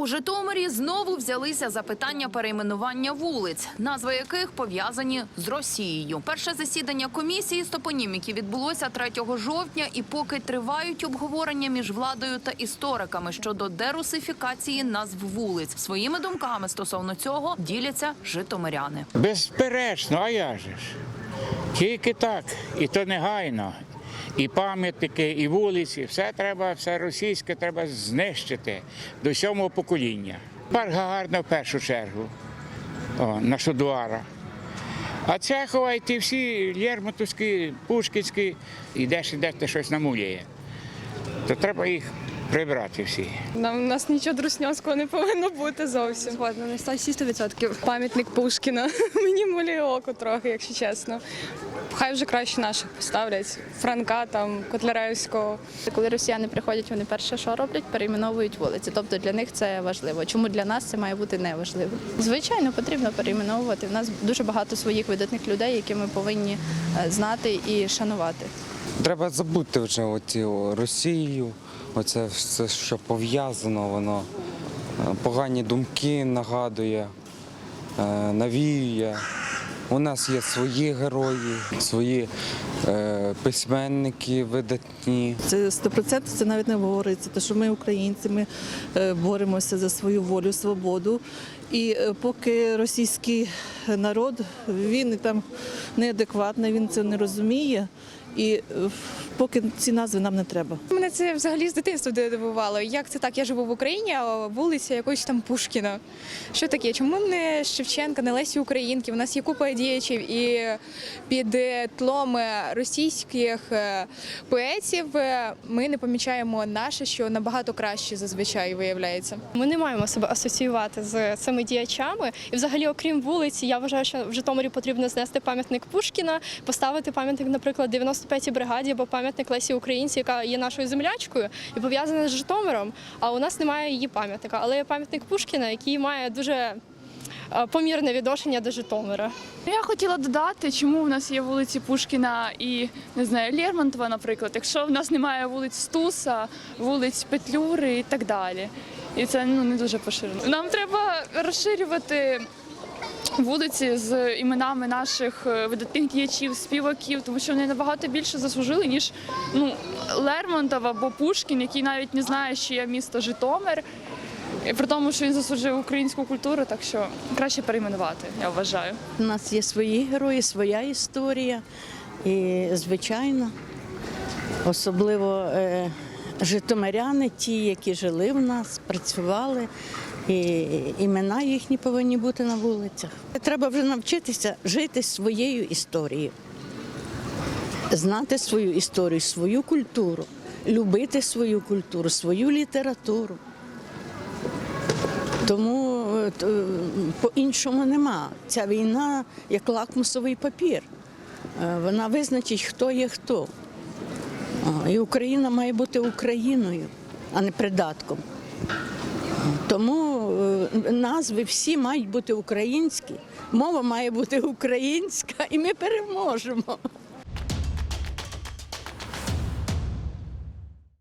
У Житомирі знову взялися за питання перейменування вулиць, назви яких пов'язані з Росією. Перше засідання комісії з топоніміки відбулося 3 жовтня, і поки тривають обговорення між владою та істориками щодо дерусифікації назв вулиць. Своїми думками стосовно цього діляться житомиряни. Безперечно, а я же ж. Тільки так, і то негайно. І пам'ятники, і вулиці, все треба, все російське треба знищити до сьомого покоління. Парк Гагарна в першу чергу, о, на Шодуара. А це ті всі Лермонтовські, Пушкінські, ідеш, і десь щось намуляє. То треба їх прибрати всі. Нам у нас нічого друсньовського не повинно бути зовсім. Згодна, не став всі 100%. Пам'ятник Пушкіна. Мені молює око трохи, якщо чесно. Хай вже краще наших поставлять. Франка, там, Котляревського. Коли росіяни приходять, вони перше, що роблять, перейменовують вулиці. Тобто для них це важливо. Чому для нас це має бути неважливо? Звичайно, потрібно перейменовувати. У нас дуже багато своїх видатних людей, які ми повинні е, знати і шанувати. Треба забути вже оці о, Росію, оце все, що пов'язано, воно е, погані думки нагадує, е, навіює. У нас є свої герої, свої е, письменники видатні. Це 100% це навіть не говориться, тому що ми українці, ми е, боремося за свою волю, свободу. І поки російський народ він і там неадекватний, він це не розуміє. І е, поки ці назви нам не треба. Мене це взагалі з дитинства дивувало. Як це так? Я живу в Україні, а вулиця якось там Пушкіна. Що таке? Чому не Шевченка, не Лесі Українки? У нас є купа діячів і під тлом е, російських е, поетів ми не помічаємо наше, що набагато краще зазвичай виявляється. Ми не маємо себе асоціювати з цими діячами. І взагалі, окрім вулиці, я вважаю, що в Житомирі потрібно знести пам'ятник Пушкіна, поставити пам'ятник, наприклад, 95-й бригаді або пам'ятник Лесі Українці, яка є нашою землячкою і пов'язана з Житомиром. А у нас немає її пам'ятника. Але є пам'ятник Пушкіна, який має дуже е, помірне відношення до Житомира. Я хотіла додати, чому в нас є вулиці Пушкіна і не знаю Лермонтова, наприклад, якщо в нас немає вулиць Стуса, вулиць Петлюри і так далі. І це ну не дуже поширено. Нам треба розширювати вулиці з іменами наших е, видатних діячів, співаків, тому що вони набагато більше заслужили, ніж ну Лермонтов або Пушкін, який навіть не знає, що є місто Житомир. І при тому, що він заслужив українську культуру, так що краще перейменувати, я вважаю. У нас є свої герої, своя історія. І, звичайно, особливо е, житомиряни, ті, які жили в нас, працювали, і імена їхні повинні бути на вулицях. Треба вже навчитися жити своєю історією, знати свою історію, свою культуру, любити свою культуру, свою літературу. Тому е, е, по-іншому нема. Ця війна як лакмусовий папір. Е, Вона визначить, хто є хто. І Україна має бути Україною, а не придатком. Тому е, назви всі мають бути українські, мова має бути українська, і ми переможемо.